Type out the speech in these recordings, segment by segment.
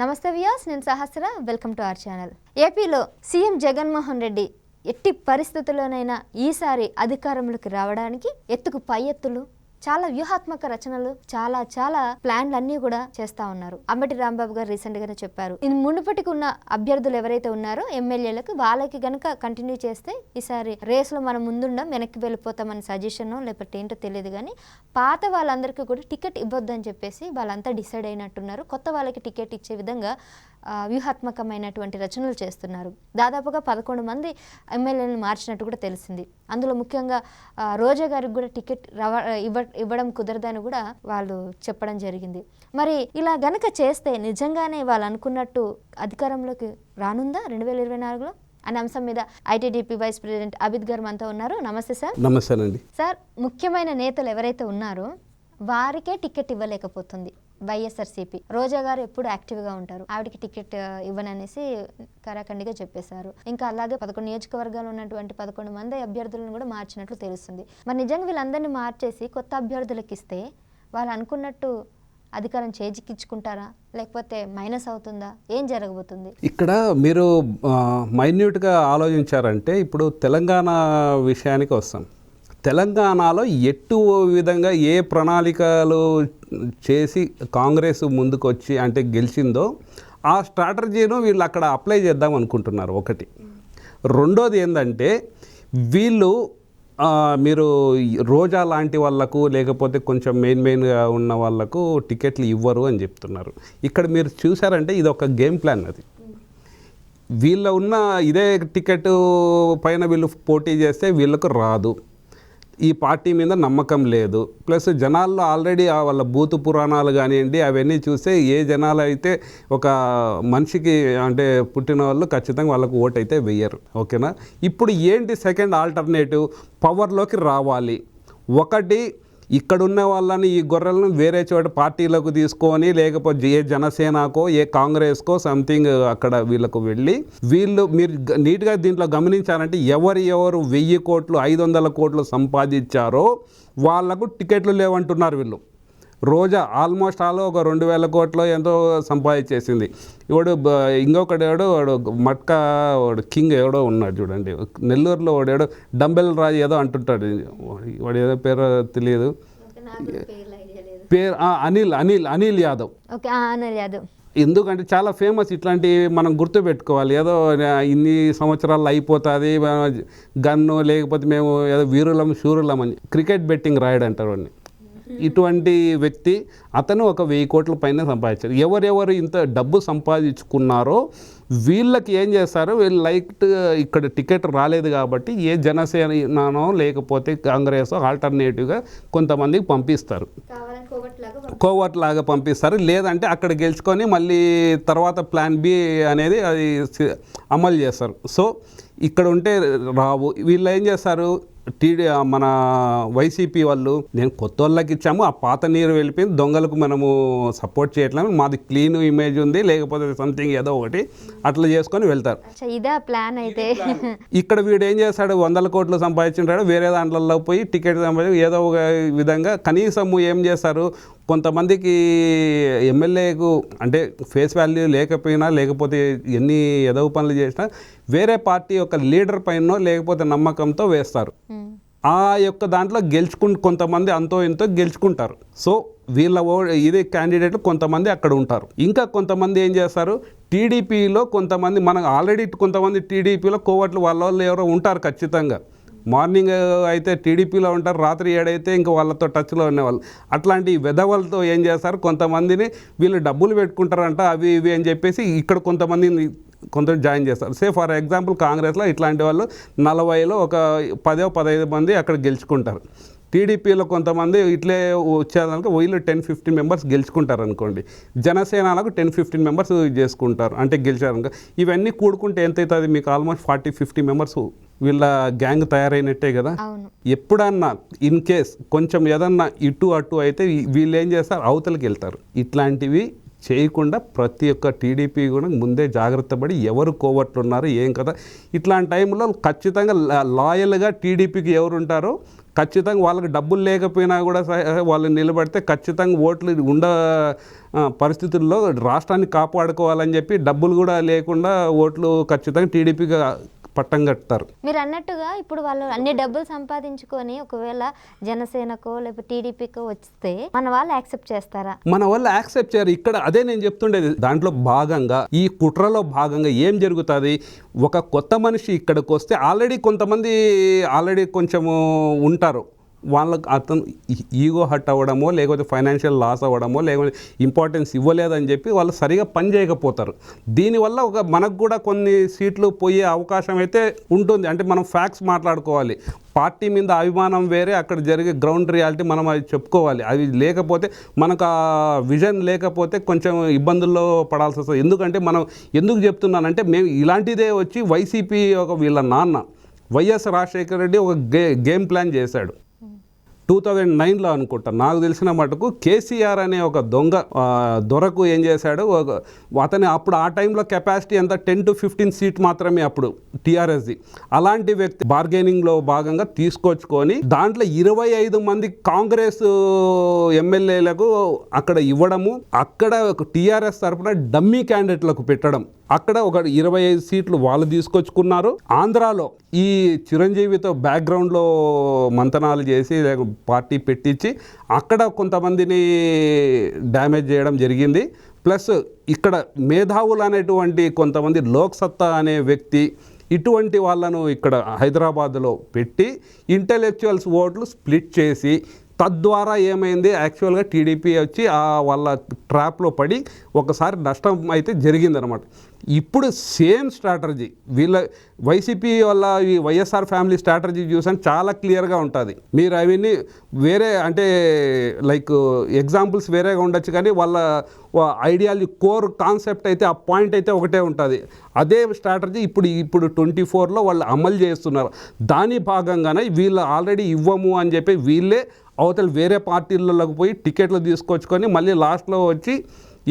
నమస్తే వియాస్ నేను Sahasra. Welcome to our channel. ఏపీలో సీఎం జగన్మోహన్ రెడ్డి ఎట్టి పరిస్థితుల్లోనైనా ఈసారి అధికారంలోకి రావడానికి ఎత్తుకు పై ఎత్తులు? చాలా వ్యూహాత్మక రచనలు చాలా చాలా ప్లాన్లు అన్నీ కూడా చేస్తా ఉన్నారు. అంబటి రాంబాబు గారు రీసెంట్ గానే చెప్పారు. ఇది మునుపటికి ఉన్న అభ్యర్థులు ఎవరైతే ఉన్నారో ఎమ్మెల్యేలకు వాళ్ళకి గనక కంటిన్యూ చేస్తే ఈసారి రేసులో మనం ముందుండం వెనక్కి వెళ్ళిపోతామని సజెషన్ లేకపోతే ఏంటో తెలియదు కానీ పాత వాళ్ళందరికీ కూడా టికెట్ ఇవ్వద్దని చెప్పేసి వాళ్ళంతా డిసైడ్ అయినట్టున్నారు. కొత్త వాళ్ళకి టికెట్ ఇచ్చే విధంగా వ్యూహాత్మకమైనటువంటి రచనలు చేస్తున్నారు. దాదాపుగా పదకొండు మంది ఎమ్మెల్యేలను మార్చినట్టు కూడా తెలిసింది. అందులో ముఖ్యంగా రోజా గారికి కూడా టికెట్ రవ ఇవ్వ ఇవ్వడం కుదరదని కూడా వాళ్ళు చెప్పడం జరిగింది. మరి ఇలా గనక చేస్తే నిజంగానే వాళ్ళు అనుకున్నట్టు అధికారంలోకి రానుందా రెండు వేల ఇరవై నాలుగులో? అనే అంశం మీద ఐటీడీపీ వైస్ ప్రెసిడెంట్ అబిద్ గారు మనతో ఉన్నారు. నమస్తే సార్. నమస్తేనండి. సార్ ముఖ్యమైన నేతలు ఎవరైతే ఉన్నారో వారికే టికెట్ ఇవ్వలేకపోతుంది. వైఎస్ఆర్సీపీ. రోజా గారు ఎప్పుడు యాక్టివ్గా ఉంటారు. ఆవిడకి టికెట్ ఇవ్వననేసి కరాఖండిగా చెప్పేశారు. ఇంకా అలాగే పదకొండు నియోజకవర్గాలు ఉన్నటువంటి పదకొండు మంది అభ్యర్థులను కూడా మార్చినట్లు తెలుస్తుంది. మరి నిజంగా వీళ్ళందరినీ మార్చేసి కొత్త అభ్యర్థులకు ఇస్తే వాళ్ళు అనుకున్నట్టు అధికారం చేజిక్కించుకుంటారా? లేకపోతే మైనస్ అవుతుందా? ఏం జరగబోతుంది? ఇక్కడ మీరు మైన్యూట్గా ఆలోచించారంటే ఇప్పుడు తెలంగాణ విషయానికి వస్తాం. తెలంగాణలో ఎటు విధంగా ఏ ప్రణాళికలు చేసి కాంగ్రెస్ ముందుకు వచ్చి అంటే గెలిచిందో ఆ స్ట్రాటజీను వీళ్ళు అక్కడ అప్లై చేద్దాం అనుకుంటున్నారు ఒకటి. రెండోది ఏంటంటే వీళ్ళు మీరు రోజా లాంటి వాళ్ళకు లేకపోతే కొంచెం మెయిన్ మెయిన్గా ఉన్న వాళ్ళకు టికెట్లు ఇవ్వరు అని చెప్తున్నారు. ఇక్కడ మీరు చూసారంటే ఇది ఒక గేమ్ ప్లాన్ అది. వీళ్ళ ఉన్న ఇదే టికెట్ పైన వీళ్ళు పోటీ చేస్తే వీళ్ళకు రాదు. ఈ పార్టీ మీద నమ్మకం లేదు. ప్లస్ జనాల్లో ఆల్రెడీ వాళ్ళ భూత పురాణాలు కానివ్వండి అవన్నీ చూస్తే ఏ జనాలు అయితే ఒక మనిషికి అంటే పుట్టిన వాళ్ళు ఖచ్చితంగా వాళ్ళకు ఓటు అయితే వెయ్యరు. ఓకేనా? ఇప్పుడు ఏంటి సెకండ్ ఆల్టర్నేటివ్? పవర్లోకి రావాలి. ఒకటి ఇక్కడున్న వాళ్ళని ఈ గొర్రెలను వేరే చోట పార్టీలకు తీసుకొని లేకపోతే ఏ జనసేనకో ఏ కాంగ్రెస్కో సంథింగ్ అక్కడ వీళ్ళకు వెళ్ళి వీళ్ళు మీరు నీట్గా దీంట్లో గమనించారంటే ఎవరు ఎవరు వెయ్యి కోట్లు ఐదు వందల కోట్లు సంపాదించారో వాళ్ళకు టికెట్లు లేవంటున్నారు వీళ్ళు. రోజా ఆల్మోస్ట్ ఆల్ ఒక రెండు వేల కోట్లు ఎంతో సంపాదించేసింది. ఇవాడు ఇంకొకడు ఎవడో వాడు మట్కా వాడు కింగ్ ఎవడో ఉన్నాడు చూడండి. నెల్లూరులో వాడు ఎవడో డంబెల్ రాజు ఏదో అంటుంటాడు. వాడు ఏదో పేరు తెలియదు. పేరు అనిల్ అనిల్ అనిల్ యాదవ్. అనిల్ యాదవ్. ఎందుకంటే చాలా ఫేమస్ ఇట్లాంటివి మనం గుర్తుపెట్టుకోవాలి ఏదో ఇన్ని సంవత్సరాలు అయిపోతుంది గన్ను లేకపోతే మేము ఏదో వీరులం శూరులం అని క్రికెట్ బెట్టింగ్ రాయడు అంటారు వాడిని. ఇటువంటి వ్యక్తి అతను ఒక వెయ్యి కోట్ల పైన సంపాదించారు ఎవరెవరు ఇంత డబ్బు సంపాదించుకున్నారో వీళ్ళకి ఏం చేస్తారు? వీళ్ళు లైక్ ఇక్కడ టికెట్ రాలేదు కాబట్టి ఏ జనసేననో లేకపోతే కాంగ్రెస్ ఆల్టర్నేటివ్గా కొంతమందికి పంపిస్తారు. కోవర్ట్ లాగా పంపిస్తారు. లేదంటే అక్కడ గెలుచుకొని మళ్ళీ తర్వాత ప్లాన్ బి అనేది అది అమలు చేస్తారు. సో ఇక్కడ ఉంటే రావు. వీళ్ళు ఏం చేస్తారు? టీడీ మన వైసీపీ వాళ్ళు నేను కొత్త వాళ్ళకి ఇచ్చాము ఆ పాత నీరు వెళ్ళిపోయింది దొంగలకు మనము సపోర్ట్ చేయట్లేదు మాది క్లీన్ ఇమేజ్ ఉంది లేకపోతే సంథింగ్ ఏదో ఒకటి అట్లా చేసుకొని వెళ్తారు. ఇదే ప్లాన్ అయితే. ఇక్కడ వీడు ఏం చేస్తాడు వందల కోట్లు సంపాదించుంటాడు వేరే దాంట్లో పోయి టికెట్ సంపాదించి ఏదో ఒక విధంగా కనీసం ఏం చేస్తారు కొంతమందికి ఎమ్మెల్యేకు అంటే ఫేస్ వాల్యూ లేకపోయినా లేకపోతే ఎన్ని ఎదవ పనులు చేసినా వేరే పార్టీ యొక్క లీడర్ పైన లేకపోతే నమ్మకంతో వేస్తారు. ఆ యొక్క దాంట్లో గెలుచుకు కొంతమంది అంతో ఇంతో గెలుచుకుంటారు. సో వీళ్ళ ఓ ఇదే క్యాండిడేట్లు కొంతమంది అక్కడ ఉంటారు. ఇంకా కొంతమంది ఏం చేస్తారు? టీడీపీలో కొంతమంది మనకు ఆల్రెడీ కొంతమంది టీడీపీలో కోవట్లు వాళ్ళ వాళ్ళు ఎవరో ఉంటారు ఖచ్చితంగా. మార్నింగ్ అయితే టీడీపీలో ఉంటారు రాత్రి ఏడైతే ఇంకా వాళ్ళతో టచ్లో ఉండేవాళ్ళు. అట్లాంటి వెధవలతో ఏం చేస్తారు? కొంతమందిని వీళ్ళు డబ్బులు పెట్టుకుంటారంట అవి ఇవి అని చెప్పేసి ఇక్కడ కొంతమందిని కొంత జాయిన్ చేస్తారు. సే ఫర్ ఎగ్జాంపుల్ కాంగ్రెస్లో ఇట్లాంటి వాళ్ళు నలభైలో ఒక పదో పదహైదు మంది అక్కడ గెలుచుకుంటారు. టీడీపీలో కొంతమంది ఇట్లే వచ్చేదానికి వీళ్ళు టెన్ ఫిఫ్టీన్ మెంబర్స్ గెలుచుకుంటారు అనుకోండి. జనసేనలకు టెన్ ఫిఫ్టీన్ మెంబర్స్ చేసుకుంటారు. అంటే గెలిచారు ఇవన్నీ కూడుకుంటే ఎంత అవుతుంది మీకు? ఆల్మోస్ట్ ఫార్టీ ఫిఫ్టీ మెంబర్స్ వీళ్ళ గ్యాంగ్ తయారైనట్టే కదా? ఎప్పుడన్నా ఇన్ కేస్ కొంచెం ఏదన్నా ఇటు అటు అయితే వీళ్ళు ఏం చేస్తారు? అవతలకి వెళ్తారు. ఇట్లాంటివి చేయకుండా ప్రతి ఒక్క టీడీపీ కూడా ముందే జాగ్రత్త పడి ఎవరు కోవట్లు ఉన్నారు ఏం కదా ఇట్లాంటి టైంలో ఖచ్చితంగా లాయల్గా టీడీపీకి ఎవరు ఉంటారో ఖచ్చితంగా వాళ్ళకి డబ్బులు లేకపోయినా కూడా వాళ్ళు నిలబడితే ఖచ్చితంగా ఓట్లు ఉండ పరిస్థితుల్లో రాష్ట్రాన్ని కాపాడుకోవాలని చెప్పి డబ్బులు కూడా లేకుండా ఓట్లు ఖచ్చితంగా టీడీపీగా పట్టం కడతారు. మీరు అన్నట్టుగా ఇప్పుడు వాళ్ళు అన్ని డబ్బులు సంపాదించుకొని ఒకవేళ జనసేనకో లేకపోతే టీడీపీకో వస్తే మన వాళ్ళు యాక్సెప్ట్ చేస్తారా? మన వాళ్ళు యాక్సెప్ట్ చేయరు. ఇక్కడ అదే నేను చెప్తుండేది. దాంట్లో భాగంగా ఈ కుట్రలో భాగంగా ఏం జరుగుతుంది? ఒక కొత్త మనిషి ఇక్కడికి వస్తే ఆల్రెడీ కొంతమంది ఆల్రెడీ కొంచెము ఉంటారు. వాళ్ళకి అతను ఈగో హట్ అవ్వడమో లేకపోతే ఫైనాన్షియల్ లాస్ అవ్వడమో లేకపోతే ఇంపార్టెన్స్ ఇవ్వలేదని చెప్పి వాళ్ళు సరిగా పని చేయకపోతారు. దీనివల్ల ఒక మనకు కూడా కొన్ని సీట్లు పోయే అవకాశం అయితే ఉంటుంది. అంటే మనం ఫ్యాక్ట్స్ మాట్లాడుకోవాలి. పార్టీ మీద అభిమానం వేరే అక్కడ జరిగే గ్రౌండ్ రియాలిటీ మనం అది చెప్పుకోవాలి. అవి లేకపోతే మనకు ఆ విజన్ లేకపోతే కొంచెం ఇబ్బందుల్లో పడాల్సి వస్తుంది. ఎందుకంటే మనం ఎందుకు చెప్తున్నానంటే మేము ఇలాంటిదే వచ్చి వైసీపీ ఒక వీళ్ళ నాన్న వైఎస్ రాజశేఖర రెడ్డి ఒక గే గేమ్ ప్లాన్ చేశాడు. టూ థౌజండ్ నైన్లో అనుకుంటా. నాకు తెలిసిన మటుకు కేసీఆర్ అనే ఒక దొంగ దొరకు ఏం చేశాడు? ఒక- అతని అప్పుడు ఆ టైంలో కెపాసిటీ ఎంత? టెన్ టు ఫిఫ్టీన్ సీట్ మాత్రమే అప్పుడు టీఆర్ఎస్ది. అలాంటి వ్యక్తి బార్గెనింగ్లో భాగంగా తీసుకొచ్చుకొని దాంట్లో ఇరవై ఐదు మంది కాంగ్రెస్ ఎమ్మెల్యేలకు అక్కడ ఇవ్వడము అక్కడ టీఆర్ఎస్ తరఫున డమ్మీ క్యాండిడేట్లకు పెట్టడం. అక్కడ ఒక ఇరవై ఐదు సీట్లు వాళ్ళు తీసుకొచ్చుకున్నారు. ఆంధ్రాలో ఈ చిరంజీవితో బ్యాక్గ్రౌండ్లో మంతనాలు చేసి పార్టీ పెట్టించి అక్కడ కొంతమందిని డ్యామేజ్ చేయడం జరిగింది. ప్లస్ ఇక్కడ మేధావులు అనేటువంటి కొంతమంది లోక్సత్తా అనే వ్యక్తి ఇటువంటి వాళ్ళను ఇక్కడ హైదరాబాద్లో పెట్టి ఇంటలెక్చువల్స్ ఓట్లు స్ప్లిట్ చేసి తద్వారా ఏమైంది? యాక్చువల్గా టీడీపీ వచ్చి ఆ వాళ్ళ ట్రాప్లో పడి ఒకసారి నష్టం అయితే జరిగిందనమాట. ఇప్పుడు సేమ్ స్ట్రాటజీ. వీళ్ళ వైసీపీ వల్ల ఈ వైఎస్ఆర్ ఫ్యామిలీ స్ట్రాటజీ చూసాను చాలా క్లియర్గా ఉంటుంది. మీరు అవన్నీ వేరే అంటే లైక్ ఎగ్జాంపుల్స్ వేరేగా ఉండొచ్చు కానీ వాళ్ళ ఐడియాలజీ కోర్ కాన్సెప్ట్ అయితే ఆ పాయింట్ అయితే ఒకటే ఉంటుంది. అదే స్ట్రాటజీ ఇప్పుడు ఇప్పుడు ట్వంటీ ఫోర్లో వాళ్ళు అమలు చేస్తున్నారు. దాని భాగంగానే వీళ్ళు ఆల్రెడీ ఇవ్వము అని చెప్పి వీళ్ళే అవతల వేరే పార్టీలలోకి పోయి టికెట్లు తీసుకొచ్చుకొని మళ్ళీ లాస్ట్లో వచ్చి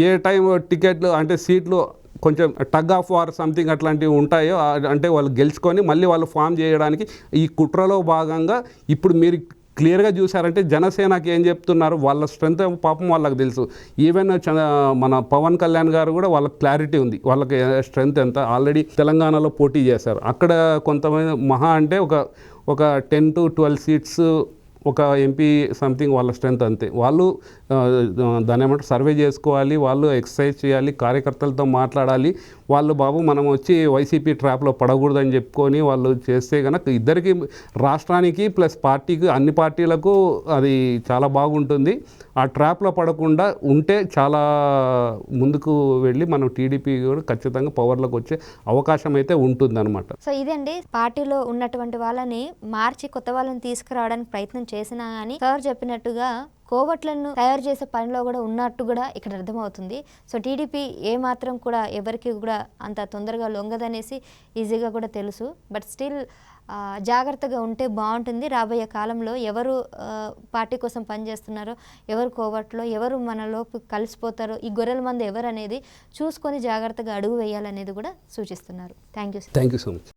ఏ టైం టికెట్లు అంటే సీట్లు కొంచెం టగ్ ఆఫ్ వార్ సంథింగ్ అట్లాంటివి ఉంటాయో అంటే వాళ్ళు గెలుచుకొని మళ్ళీ వాళ్ళు ఫామ్ చేయడానికి ఈ కుట్రలో భాగంగా ఇప్పుడు మీరు క్లియర్గా చూసారంటే జనసేనకి ఏం చెప్తున్నారు? వాళ్ళ స్ట్రెంత్ పాపం వాళ్ళకి తెలుసు. ఈవెన్ చ- మన పవన్ కళ్యాణ్ గారు కూడా వాళ్ళకి క్లారిటీ ఉంది. వాళ్ళకి స్ట్రెంత్ ఎంత? ఆల్రెడీ తెలంగాణలో పోటీ చేశారు. అక్కడ కొంతమంది మహా అంటే ఒక ఒక టెన్ టు ట్వెల్వ్ సీట్స్ ఒక ఎంపీ సంథింగ్ వాళ్ళ స్ట్రెంత్ అంతే. వాళ్ళు దాని ఏమంటారు సర్వే చేసుకోవాలి వాళ్ళు ఎక్సర్సైజ్ చేయాలి కార్యకర్తలతో మాట్లాడాలి వాళ్ళు బాబు మనం వచ్చి వైసీపీ ట్రాప్లో పడకూడదని చెప్పుకొని వాళ్ళు చేస్తే కనుక ఇద్దరికి రాష్ట్రానికి ప్లస్ పార్టీకి అన్ని పార్టీలకు అది చాలా బాగుంటుంది. ఆ ట్రాప్లో పడకుండా ఉంటే చాలా ముందుకు వెళ్ళి మనం టీడీపీ కూడా ఖచ్చితంగా పవర్లోకి వచ్చే అవకాశం అయితే ఉంటుందన్నమాట. సో ఇదండి పార్టీలో ఉన్నటువంటి వాళ్ళని మార్చి కొత్త వాళ్ళని తీసుకురావడానికి ప్రయత్నం చేసినా కానీ సార్ చెప్పినట్టుగా కోవట్లను తయారు చేసే పనిలో కూడా ఉన్నట్టు కూడా ఇక్కడ అర్థమవుతుంది. సో టీడీపీ ఏ మాత్రం కూడా ఎవరికి కూడా అంత తొందరగా లొంగదనేసి ఈజీగా కూడా తెలుసు. బట్ స్టిల్ జాగ్రత్తగా ఉంటే బాగుంటుంది. రాబోయే కాలంలో ఎవరు పార్టీ కోసం పనిచేస్తున్నారో ఎవరు కోవట్లో ఎవరు మనలోపు కలిసిపోతారో ఈ గొర్రెల మంది ఎవరు అనేది చూసుకొని జాగ్రత్తగా అడుగు వేయాలనేది కూడా సూచిస్తున్నారు. Thank you thank you so much.